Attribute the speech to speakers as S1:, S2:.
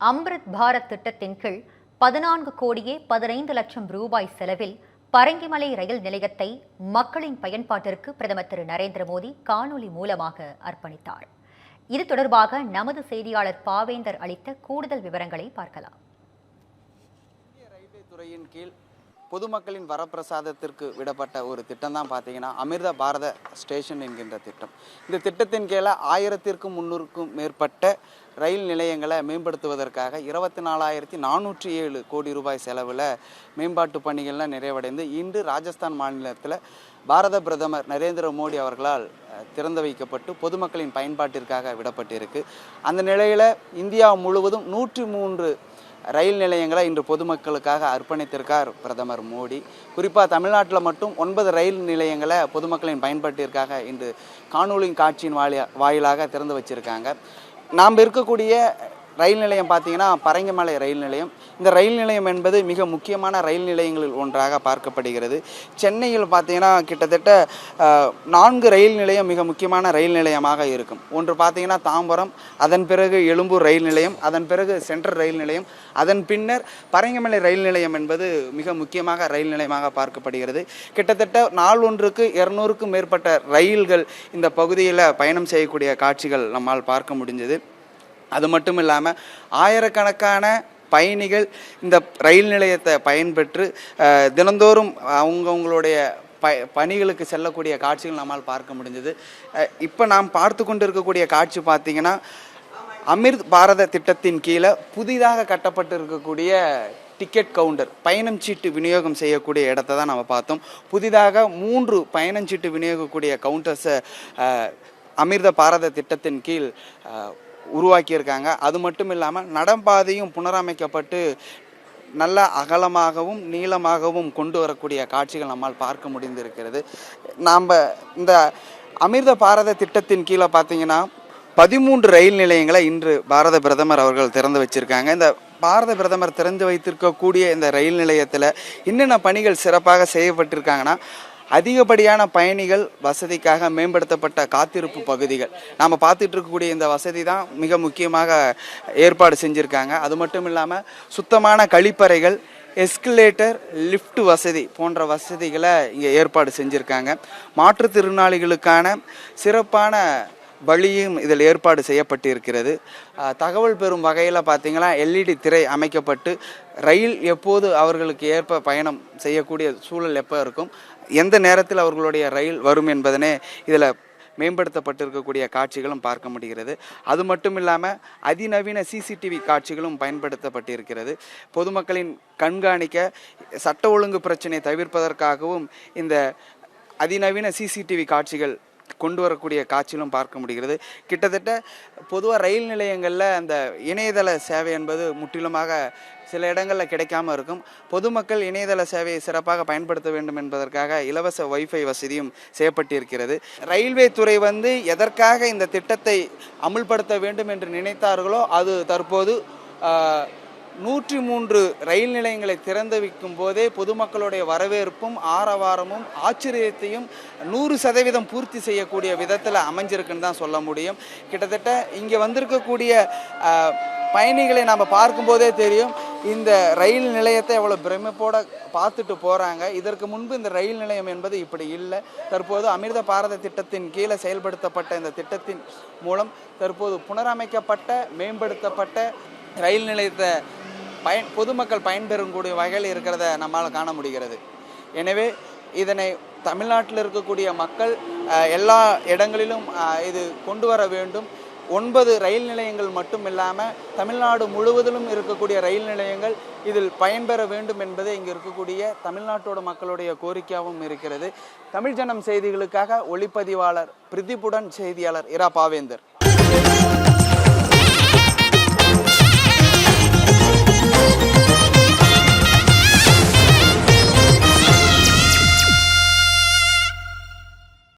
S1: அம்ரித் பாரத் திட்டத்தின் கீழ் பதினான்கு கோடியே பதினைந்து லட்சம் ரூபாய் செலவில் பரங்கிமலை ரயில் நிலையத்தை மக்களின் பயன்பாட்டிற்கு பிரதமர் திரு நரேந்திர மோடி காணொலி மூலமாக அர்ப்பணித்தார். இது தொடர்பாக நமது செய்தியாளர் பாவேந்தர் அளித்த கூடுதல் விவரங்களை பார்க்கலாம்.
S2: ரயில்வே துறையின் கீழ் பொதுமக்களின் வரப்பிரசாதத்திற்கு விடப்பட்ட ஒரு திட்டம் தான் பார்த்தீங்கன்னா அமிர்த பாரத ஸ்டேஷன் என்கின்ற திட்டம். இந்த திட்டத்தின் கீழே ஆயிரத்திற்கும் முன்னூறுக்கும் மேற்பட்ட ரயில் நிலையங்களை மேம்படுத்துவதற்காக இருபத்தி நாலாயிரத்தி நானூற்றி ஏழு கோடி ரூபாய் செலவில் மேம்பாட்டு பணிகள்லாம் நிறைவடைந்து இன்று ராஜஸ்தான் மாநிலத்தில் பாரத பிரதமர் நரேந்திர மோடி அவர்களால் திறந்து வைக்கப்பட்டு பொதுமக்களின் பயன்பாட்டிற்காக விடப்பட்டிருக்கு. அந்த நிலையில் இந்தியா முழுவதும் நூற்றி மூன்று ரயில் நிலையங்களை இன்று பொதுமக்களுக்காக அர்ப்பணித்திருக்கார் பிரதமர் மோடி. குறிப்பாக தமிழ்நாட்டில் மட்டும் ஒன்பது ரயில் நிலையங்களை பொதுமக்களின் பயன்பாட்டிற்காக இன்று காணொலி காட்சியின் வாயிலாக திறந்து வச்சிருக்காங்க. நாம் இருக்கக்கூடிய ரயில் நிலையம் பார்த்தீங்கன்னா பரங்கிமலை ரயில் நிலையம். இந்த ரயில் நிலையம் என்பது மிக முக்கியமான ரயில் நிலையங்களில் ஒன்றாக பார்க்கப்படுகிறது. சென்னையில் பார்த்தீங்கன்னா கிட்டத்தட்ட நான்கு ரயில் நிலையம் மிக முக்கியமான ரயில் நிலையமாக இருக்கும். ஒன்று பார்த்தீங்கன்னா தாம்பரம் அதன் பிறகு எழும்பூர் ரயில் நிலையம் அதன் பிறகு சென்ட்ரல் ரயில் நிலையம் அதன் பின்னர் பரங்கிமலை ரயில் நிலையம் என்பது மிக முக்கியமாக ரயில் நிலையமாக பார்க்கப்படுகிறது. கிட்டத்தட்ட நாள் ஒன்றுக்கு இரநூறுக்கும் மேற்பட்ட ரயில்கள் இந்த பகுதியில் பயணம் செய்யக்கூடிய காட்சிகள் நம்மால் பார்க்க முடிஞ்சது. அது மட்டும் இல்லாமல் ஆயிரக்கணக்கான பயணிகள் இந்த ரயில் நிலையத்தை பயன்பெற்று தினந்தோறும் அவங்கவுங்களுடைய ப பணிகளுக்கு செல்லக்கூடிய காட்சிகள் நம்மால் பார்க்க முடிஞ்சது. இப்போ நாம் பார்த்து கொண்டு இருக்கக்கூடிய காட்சி பார்த்தீங்கன்னா அமிர்த் பாரத திட்டத்தின் கீழே புதிதாக கட்டப்பட்டு இருக்கக்கூடிய டிக்கெட் கவுண்டர் பயணம் சீட்டு விநியோகம் செய்யக்கூடிய இடத்த தான் நம்ம பார்த்தோம். புதிதாக மூன்று பயணம் சீட்டு விநியோகக்கூடிய கவுண்டர்ஸை அமிர்த பாரத திட்டத்தின் கீழ் உருவாக்கியிருக்காங்க. அது மட்டும் இல்லாமல் நடப்பாதையும் புனரமைக்கப்பட்டு நல்ல அகலமாகவும் நீளமாகவும் கொண்டு வரக்கூடிய காட்சிகள் நம்மால் பார்க்க முடிந்திருக்கிறது. நாம் இந்த அமிர்த பாரத திட்டத்தின் கீழே பார்த்தீங்கன்னா பதிமூன்று ரயில் நிலையங்களை இன்று பாரத பிரதமர் அவர்கள் திறந்து வச்சிருக்காங்க. இந்த பாரத பிரதமர் திறந்து வைத்திருக்கக்கூடிய இந்த ரயில் நிலையத்தில் என்னென்ன பணிகள் சிறப்பாக செய்யப்பட்டிருக்காங்கன்னா அதிகப்படியான பயணிகள் வசதிக்காக மேம்படுத்தப்பட்ட காத்திருப்பு பகுதிகள். நாம் பார்த்துட்டு இருக்கக்கூடிய இந்த வசதி தான் மிக முக்கியமாக ஏற்பாடு செஞ்சுருக்காங்க. அது மட்டும் இல்லாமல் சுத்தமான கழிப்பறைகள் எஸ்கலேட்டர் லிஃப்ட் வசதி போன்ற வசதிகளை இங்கே ஏற்பாடு செஞ்சுருக்காங்க. மாற்றுத்திறனாளிகளுக்கான சிறப்பான வழியும் இதில் ஏற்பாடு செய்யப்பட்டிருக்கிறது. இருக்கிறது தகவல் பெறும் வகையில் பார்த்தீங்கன்னா எல்இடி திரை அமைக்கப்பட்டு ரயில் எப்போது அவர்களுக்கு ஏற்ப பயணம் செய்யக்கூடிய சூழல் எப்போ இருக்கும் எந்த நேரத்தில் அவர்களுடைய ரயில் வரும் என்பதனே இதில் மேம்படுத்தப்பட்டிருக்கக்கூடிய காட்சிகளும் பார்க்க முடிகிறது. அது மட்டும் இல்லாமல் அதிநவீன சிசிடிவி காட்சிகளும் பயன்படுத்தப்பட்டிருக்கிறது. பொதுமக்களின் கண்காணிக்க சட்ட ஒழுங்கு பிரச்சனை தவிர்ப்பதற்காகவும் இந்த அதிநவீன சிசிடிவி காட்சிகள் கொண்டு வரக்கூடிய காட்சியிலும் பார்க்க முடிகிறது. கிட்டத்தட்ட பொதுவாக ரயில் நிலையங்களில் அந்த இணையதள சேவை என்பது முற்றிலுமாக சில இடங்களில் கிடைக்காம இருக்கும். பொதுமக்கள் இணையதள சேவையை சிறப்பாக பயன்படுத்த வேண்டும் என்பதற்காக இலவச வைஃபை வசதியும் செய்யப்பட்டிருக்கிறது. ரயில்வே துறை வந்து எதற்காக இந்த திட்டத்தை அமுல்படுத்த வேண்டும் என்று நினைத்தார்களோ அது தற்போது நூற்றி மூன்று ரயில் நிலையங்களை திறந்து வைக்கும் போதே பொதுமக்களுடைய வரவேற்பும் ஆரவாரமும் ஆச்சரியத்தையும் நூறு சதவீதம் பூர்த்தி செய்யக்கூடிய விதத்தில் அமைஞ்சிருக்குன்னு தான் சொல்ல முடியும். கிட்டத்தட்ட இங்கே வந்திருக்கக்கூடிய பயணிகளை நாம் பார்க்கும்போதே தெரியும். இந்த ரயில் நிலையத்தை எவ்வளோ பிரமிப்போட பார்த்துட்டு போகிறாங்க இதற்கு முன்பு இந்த ரயில் நிலையம் என்பது இப்படி இல்லை. தற்போது அமிர்த பாரத திட்டத்தின் கீழே செயல்படுத்தப்பட்ட இந்த திட்டத்தின் மூலம் தற்போது புனரமைக்கப்பட்ட மேம்படுத்தப்பட்ட ரயில் நிலையத்தை பயன் பொதுமக்கள் பயன்பெறக்கூடிய வகையில் இருக்கிறத நம்மால் காண முடிகிறது. எனவே இதனை தமிழ்நாட்டில் இருக்கக்கூடிய மக்கள் எல்லா இடங்களிலும் இது கொண்டு வர வேண்டும். ஒன்பது ரயில் நிலையங்கள் மட்டும் இல்லாமல் தமிழ்நாடு முழுவதிலும் இருக்கக்கூடிய ரயில் நிலையங்கள் இதில் பயன்பெற வேண்டும் என்பது இங்கே இருக்கக்கூடிய தமிழ்நாட்டோட மக்களுடைய கோரிக்கையாகவும் இருக்கிறது. தமிழ் ஜனம் செய்திகளுக்காக ஒளிப்பதிவாளர் பிரதீப்புடன் செய்தியாளர் இரா பாவேந்தர்.